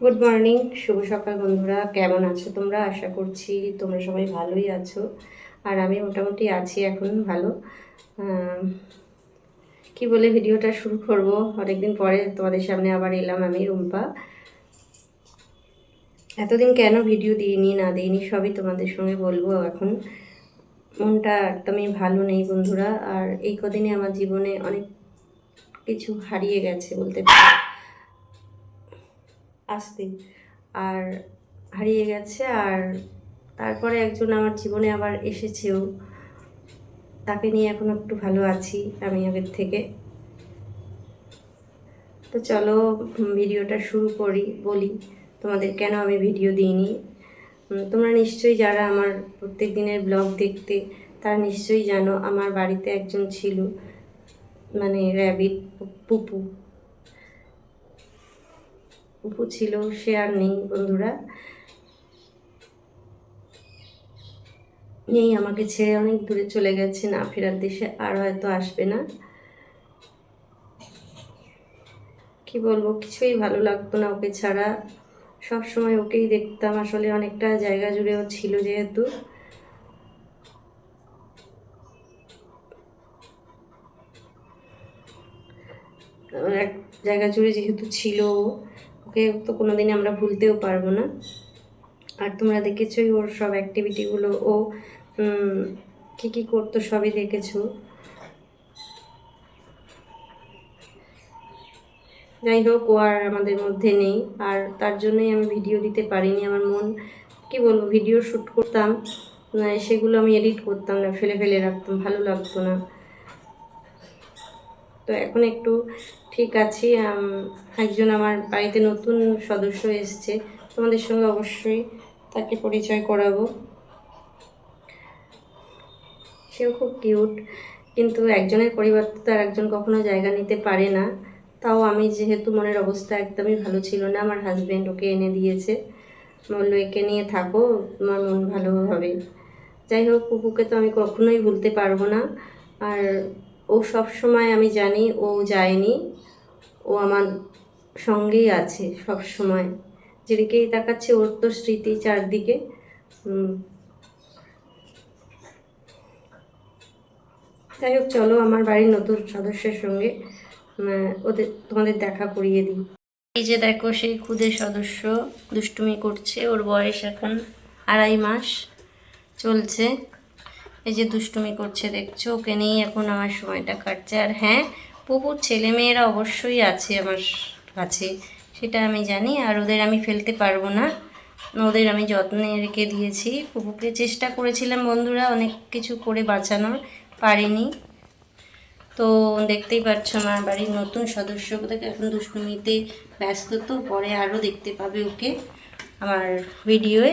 Good morning শুভ সকাল বন্ধুরা। কেমন আছো তোমরা? আশা করছি তোমরা সবাই ভালোই আছো। আর আমি মোটামুটি আছি এখন ভালো। কি বলে ভিডিওটা শুরু করব? অনেকদিন পরে তোমাদের সামনে আবার এলাম আমি, রুম্পা। এতদিন কেন ভিডিও দিইনি, না দিইনি, সবই তোমাদের সঙ্গে বলব এখন। মনটা একদমই ভালো নেই বন্ধুরা। আর এই কদিনে আমার জীবনে অনেক কিছু হারিয়ে গেছে বলতে পারি। আসতে আর হারিয়ে গেছে, আর তারপরে একজন আমার জীবনে আবার এসেছেও। তাকে নিয়ে এখন একটু ভালো আছি আমি আগের থেকে। তো চলো ভিডিওটা শুরু করি, বলি তোমাদের কেন আমি ভিডিও দিইনি। তোমরা নিশ্চয়ই যারা আমার প্রত্যেক দিনের ব্লগ দেখতে, তারা নিশ্চয়ই জানো আমার বাড়িতে একজন ছিল মানে র্যাবিট পুপু। পুপু ছিল, সে আর নেই বন্ধুরা। নেই আমাকে ছেড়ে অনেক দূরে চলে গেছে, না ফেরার দেশে আর হয়তো আসবে না। কি বলব, কিছুই ভালো লাগতো না ওকে ছাড়া। সব সময় ওকেই দেখতাম, আসলে অনেকটা জায়গা জুড়েও ছিল যেহেতু। এক জায়গা জুড়ে যেহেতু ছিল ওকে তো কোনোদিন আমরা ভুলতেও পারব না। আর তোমরা দেখেছোই ওর সব অ্যাক্টিভিটিগুলো ও কী কী করতো সবই দেখেছ। যাই হোক, ও আর আমাদের মধ্যে নেই। আর তার জন্যই আমি ভিডিও দিতে পারিনি আমার মন। কি বলব ভিডিও শ্যুট করতাম সেগুলো আমি এডিট করতাম না, ফেলে ফেলে রাখতাম, ভালো লাগতো না। তো এখন একটু ঠিক আছি একজন আমার বাড়িতে নতুন সদস্য এসছে, তোমাদের সঙ্গে অবশ্যই তাকে পরিচয় করাবো। সেও খুব কিউট, কিন্তু একজনের পরিবর্তে তো আর একজন কখনো জায়গা নিতে পারে না। তাও আমি যেহেতু মনের অবস্থা একদমই ভালো ছিল না, আমার হাজব্যান্ড ওকে এনে দিয়েছে, বলল, একে নিয়ে থাকো, তোমার মন ভালো হবে। যাই হোক কুকুকে তো আমি কখনোই ভুলতে পারব না, আর ও সব সময় আমি জানি ও যায়নি। ও আমার সঙ্গেই আছে সব সময়। যেদিকেই তাকাচ্ছে ওর তো স্মৃতি চারদিকে। যাই হোক, চলো আমার বাড়ির নতুন সদস্যের সঙ্গে ওদের, তোমাদের দেখা করিয়ে দিই। এই যে দেখো, সেই খুদে সদস্য দুষ্টুমি করছে, ওর বয়স এখন আড়াই মাস চলছে। এই যে দুষ্টুমি করছে, দেখছ? ওকে নিয়েই এখন আমার সময়টা কাটছে। আর হ্যাঁ পুকুর ছেলে মেয়েরা অবশ্যই আছে আমার কাছে, সেটা আমি জানি। আর ওদের আমি ফেলতে পারব না। ওদের আমি যত্নে রেখে দিয়েছি। পুকুকে চেষ্টা করেছিলাম বন্ধুরা অনেক কিছু করে বাঁচানোর, পারিনি। তো দেখতেই পাচ্ছ আমার বাড়ির নতুন সদস্য থেকে এখন দুষ্টুমিতে ব্যস্ত তো, পরে আরও দেখতে পাবে ওকে আমার ভিডিওয়ে।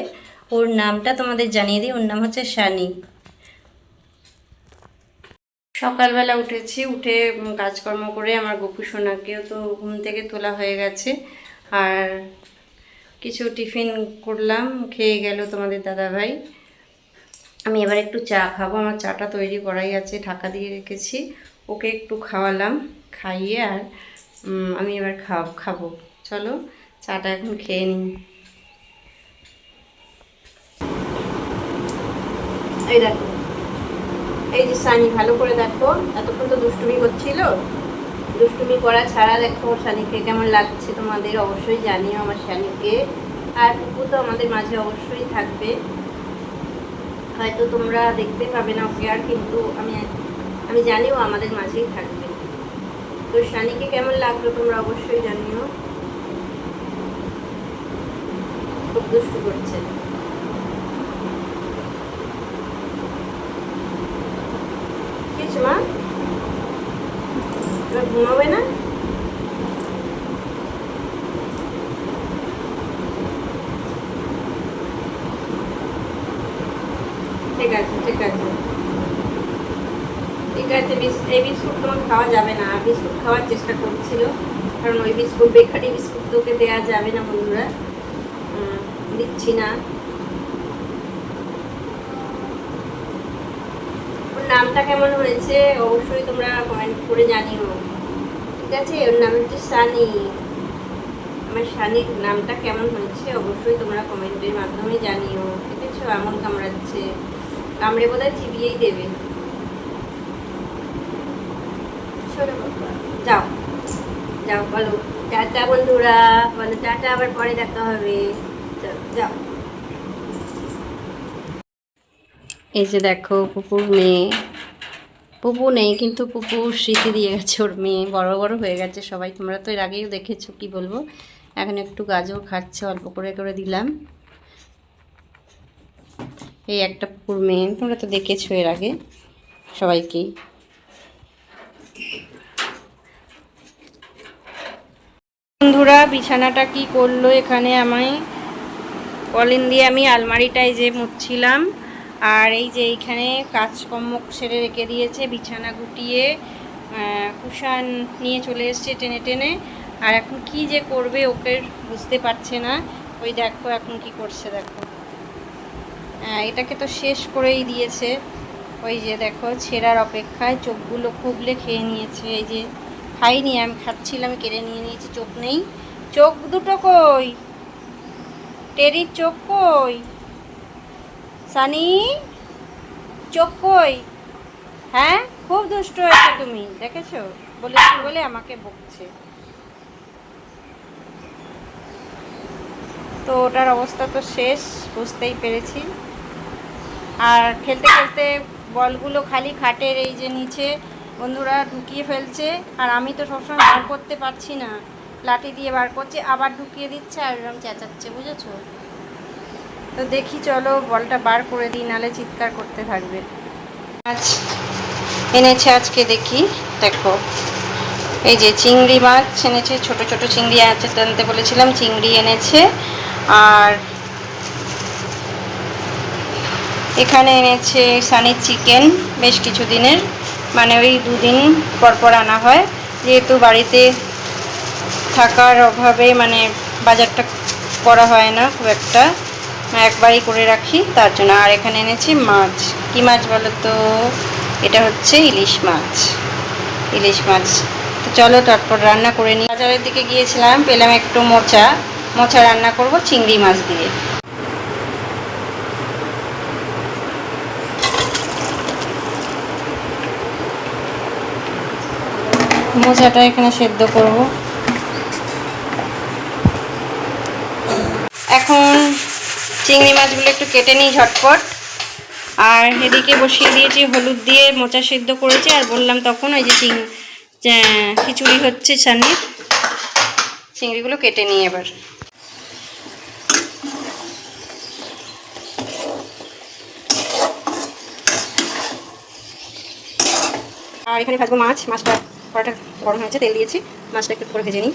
ওর নামটা তোমাদের জানিয়ে দিই। ওর নাম হচ্ছে শানি। সকালবেলা উঠেছি, উঠে কাজকর্ম করে আমার গোপু সোনাকেও তো ঘুম থেকে তোলা হয়ে গেছে। আর কিছু টিফিন করলাম, খেয়ে গেল তোমাদের দাদাভাই। আমি এবার একটু চা খাব, আমার চাটা তৈরি করাই আছে, ঢাকা দিয়ে রেখেছি। ওকে একটু খাওয়ালাম, খাইয়ে আর আমি এবার খাব খাব। চলো, চাটা এখন খেয়ে নিই। এই দেখো। এই যে সানি, ভালো করে দেখো। এতক্ষণ তো দুষ্টুমি করছিল দুষ্টুমি করা ছাড়া দেখো শানিকে কেমন লাগছে তোমাদের অবশ্যই জানিও আমার শানিকে আর পুকু তো আমাদের মাঝে অবশ্যই থাকবে। হয়তো তোমরা দেখতে পাবে না ওকে আর, কিন্তু আমি আমি জানিও আমাদের মাঝেই থাকবে। তো শানিকে কেমন লাগল তোমরা অবশ্যই জানিও। খুব দুষ্টু করছে। কিছু মা? এবার ঘুমাবে না? ঠিক আছে ঠিক আছে। ঠিক আছে এই বিস্কুট তোমার খাওয়া যাবে না। বিস্কুট খাওয়ার চেষ্টা করছিল। কারণ ওই বিস্কুট, বেকারি বিস্কুট তোকে দেওয়া যাবে না বন্ধুরা। দিচ্ছি না ওর নামটা কেমন হয়েছে অবশ্যই তোমরা কমেন্ট করে জানিও। ঠিক আছে ওর নাম হচ্ছে সানি। আমার সানির নামটা কেমন হয়েছে অবশ্যই তোমরা কমেন্টের মাধ্যমে জানিও। ঠিক আছে এমন কামড়াচ্ছে। কামড়ে বোধহয় চিবিয়েই দেবে। যাও। যাও বলো। টাটা বন্ধুরা বলো টাটা আবার পরে দেখা হবে। যাও, এই যে দেখো পুপুর মেয়ে। পুপু নেই, কিন্তু পুপু স্মৃতি দিয়ে গেছে, ওর মেয়ে। বড় বড় হয়ে গেছে সবাই। তোমরা তো এর আগেই দেখেছ, কি বলব? এখন একটু গাজর খাচ্ছে, অল্প করে করে দিলাম। এই একটা পুকুর মেয়ে, তোমরা তো দেখেছ এর আগে সবাইকেই বন্ধুরা, বিছানাটা কি করল এখানে আমায়? কলিন দিয়ে আমি আলমারিটায় যে মুছছিলাম। আর এই যে এইখানে কাজকর্ম সেরে রেখে দিয়েছে, বিছানা গুটিয়ে কুশান নিয়ে চলে এসছে টেনে টেনে। আর এখন কি যে করবে ওকে বুঝতে পারছে না। ওই দেখো এখন কি করছে দেখো। হ্যাঁ এটাকে তো শেষ করেই দিয়েছে। ওই যে দেখো ছেঁড়ার অপেক্ষায় চোখগুলো খুবলে খেয়ে নিয়েছে। এই যে খাইনি, আমি খাচ্ছিলাম, কেড়ে নিয়ে নিয়েছি, চোখ নেই। চোখ দুটো কই? টেরির চোখ কই? সানি? চোখ কই? হ্যাঁ? খুব দুষ্ট হয়েছে তুমি, দেখেছ? বলেছি বলে আমাকে বকছে। তো ওটার অবস্থা তো শেষ, বুঝতেই পেরেছি। আর খেলতে খেলতে বলগুলো খালি খাটের এই যে নিচে, বন্ধুরা ঢুকিয়ে ফেলছে। আর আমি তো সবসময় বার করতে পারছি না। লাঠি দিয়ে বার করছে, আবার ঢুকিয়ে দিচ্ছে আর এরকম চেঁচাচ্ছে, বুঝেছ? তো দেখি চলো, বলটা বার করে দিই, নালে চিৎকার করতে থাকবে। আজ এনেছে আজকে দেখি, দেখো। এই যে চিংড়ি মাছ এনেছে, ছোট ছোট চিংড়ি আছে আনতে বলেছিলাম, চিংড়ি এনেছে। আর এখানে এনেছে সানির চিকেন বেশ কিছু দিনের মানে ওই দুদিন পর পর আনা হয়। যেহেতু বাড়িতে থাকার অভাবে মানে বাজারটা করা হয় না খুব একটা। একবারই করে রাখি। তার জন্য আর এখানে এনেছি মাছ। কি মাছ বলো তো? এটা হচ্ছে ইলিশ মাছ। ইলিশ মাছ। তো চলো, তারপর রান্না করে নিই। বাজারের দিকে গিয়েছিলাম, পেলাম একটু মোচা। মোচা রান্না করব চিংড়ি মাছ দিয়ে। মোচাটা এখানে সেদ্ধ করব এখন চিংড়ি মাছগুলো একটু কেটে নিই ঝটপট। আর এদিকে বসিয়ে দিয়েছি, হলুদ দিয়ে মোচা সেদ্ধ করেছি, আর বললাম তখন ওই যে চিং খিচুড়ি হচ্ছে ছানির চিংড়িগুলো কেটে নিই এবার। আর এখানে ভাজবো মাছ। মাছটা কড়াটা গরম হয়েছে, তেল দিয়েছি। মাছটা একটু করে ভেজে নিই।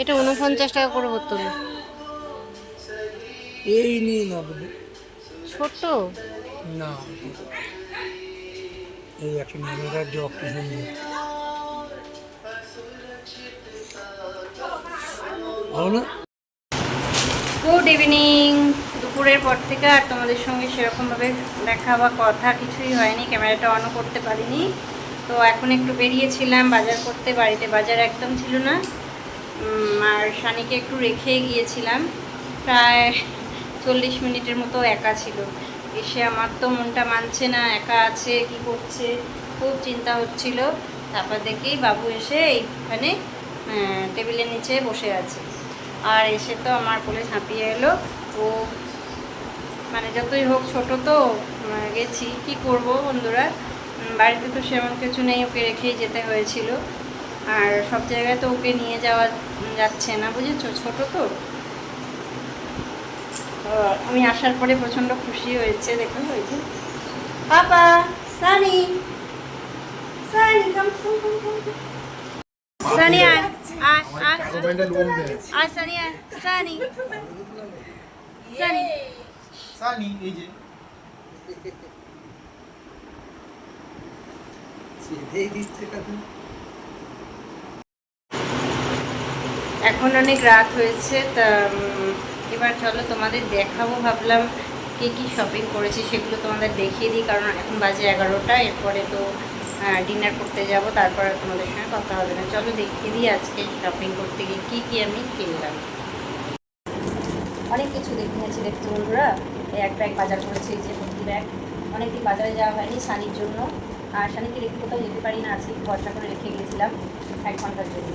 এটা উনপঞ্চাশ টাকা করে বোতল। এই নিয়ে না ছোট? না। এই একটা নামেরা জগ কি সুন্দর ভালো না? গুড ইভিনিং দুপুরের পর থেকে আর তোমাদের সঙ্গে সেরকমভাবে দেখা বা কথা কিছুই হয়নি ক্যামেরাটা অনও করতে পারিনি। তো এখন একটু বেরিয়েছিলাম বাজার করতে বাড়িতে বাজার একদম ছিল না। আর শানিকে একটু রেখে গিয়েছিলাম। প্রায় চল্লিশ মিনিটের মতো একা ছিল। এসে আমার তো মনটা মানছে না, একা আছে, কি করছে? খুব চিন্তা হচ্ছিল। তারপর দেখেই বাবু এসে এইখানে টেবিলের নিচে বসে আছে। আর এসে তো আমার কোলে ঝাঁপিয়ে এলো। ও মানে যতই হোক ছোট তো গেছি। কি করব বন্ধুরা? বাড়িতে তো সেমন কিছু নেই, ওকে রেখেই যেতে হয়েছিল। আর সব জায়গায় তো ওকে নিয়ে যাওয়া যাচ্ছে না বুঝেছ? ছোট তো। আমি আসার পরে প্রচণ্ড খুশি হয়েছে দেখো হয়েছে পাপা সানি। সানি কাম সানি আয় আয় আয় আয়। সানি আয়। সানি। সানি। সানি এই যে। এখন অনেক রাত হয়েছে, তা এবার চলো তোমাদের দেখাবো, ভাবলাম কী কী শপিং করেছি সেগুলো তোমাদের দেখিয়ে দিই, কারণ এখন বাজে এগারোটা, এরপরে তো ডিনার করতে যাব, তারপর তোমাদের সঙ্গে কথা হবে না। চলো দেখিয়ে দিই আজকে শপিং করতে গিয়ে কী কী আমি কিনলাম। অনেক কিছু দেখিয়েছি দেখতে বন্ধুরা। এই এক ব্যাগ বাজার করেছি যে ভর্তি ব্যাগ অনেকদিন বাজারে যাওয়া হয়নি সানির জন্য। আর সানিকে রেখে কোথাও যেতে পারি না, আজকে ভরসা করে রেখে গেছিলাম এক ঘণ্টার জন্য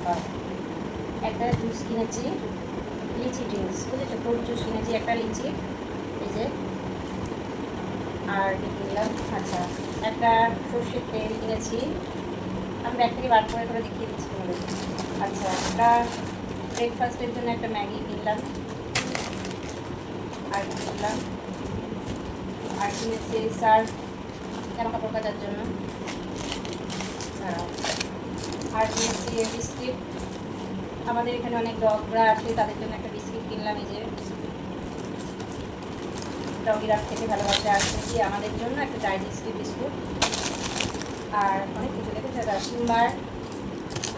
একটা জুস কিনেছি, লিচি ড্রিঙ্কস, বুঝেছ? ফ্রুট জুস কিনেছি, একটা লিচি, এই যে। আর কিনলাম? আচ্ছা একটা সর্ষের তেল কিনেছি। আমি ব্যাগ থেকে বার করে করে দেখিয়ে দিচ্ছি আচ্ছা একটা ব্রেকফাস্টের জন্য একটা ম্যাগি কিনলাম। আর কিনলাম? আর কিনেছি সার জামা কাপড় কাচার জন্য। দাঁড়াও। আর কিনেছি বিস্কিট। আমাদের এখানে অনেক ডগরা আছে, তাদের জন্য একটা বিস্কিট কিনলাম এই যে। ডগিরা খেতে ভালোবাসে আর কিনেছি আমাদের জন্য একটা ডাইজেস্টিভ বিস্কুট। আর অনেক কিছু দেখেছে সিম্বার।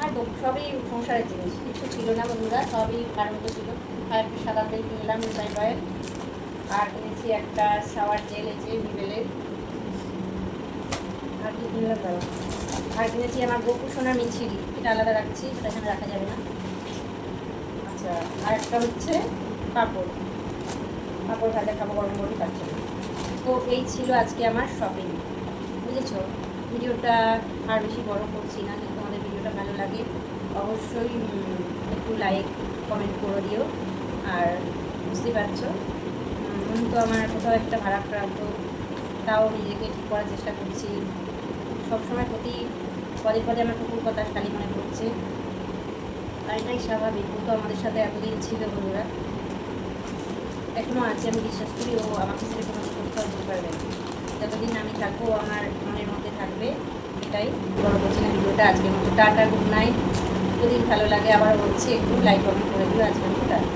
আর সবই সংসারের জিনিস, কিছু ছিল না বন্ধুরা, সবই মতো ছিল। আর একটু সাদা তেল কিনলাম রিফাইন্ড অয়েল। আর কিনেছি একটা শাওয়ার জেল এই যে আর কি কিনলাম দাঁড়াও। আর কিনেছি আমার গোপু সোনার মিছিরি, এটা আলাদা রাখছি, সেটা এখানে রাখা যাবে না। আর একটা হচ্ছে পাঁপড় পাঁপড় ভাজা খাব গরম গরম তার তো এই ছিল আজকে আমার শপিং বুঝেছ? ভিডিওটা আর বেশি বড় করছি না যদি তোমাদের ভিডিওটা ভালো লাগে অবশ্যই একটু লাইক কমেন্ট করে দিও। আর বুঝতে পারছ? উম, তো আমার কোথাও একটা ভাড়াক্রান্ত তাও নিজেকে ঠিক করার চেষ্টা করছি। সবসময় প্রতি পদে পদে আমার কুকুর কথা খালি মনে পড়ছে। এটাই স্বাভাবিক, ও তো আমাদের সাথে এতদিন ছিল বন্ধুরা। এখনও আছে, আমি বিশ্বাস করি ও আমাকে ছেড়ে কোনো কোথাও যেতে পারবে না। যতদিন আমি থাকব আমার মনের মধ্যে থাকবে, এটাই। বড় করছি না, ভিডিওটা আজকের মতো। টাটা গুড নাইট যদি ভালো লাগে, আবার বলছি, একটু লাইক কমেন্ট করে দিও আজকের মতো। টাটা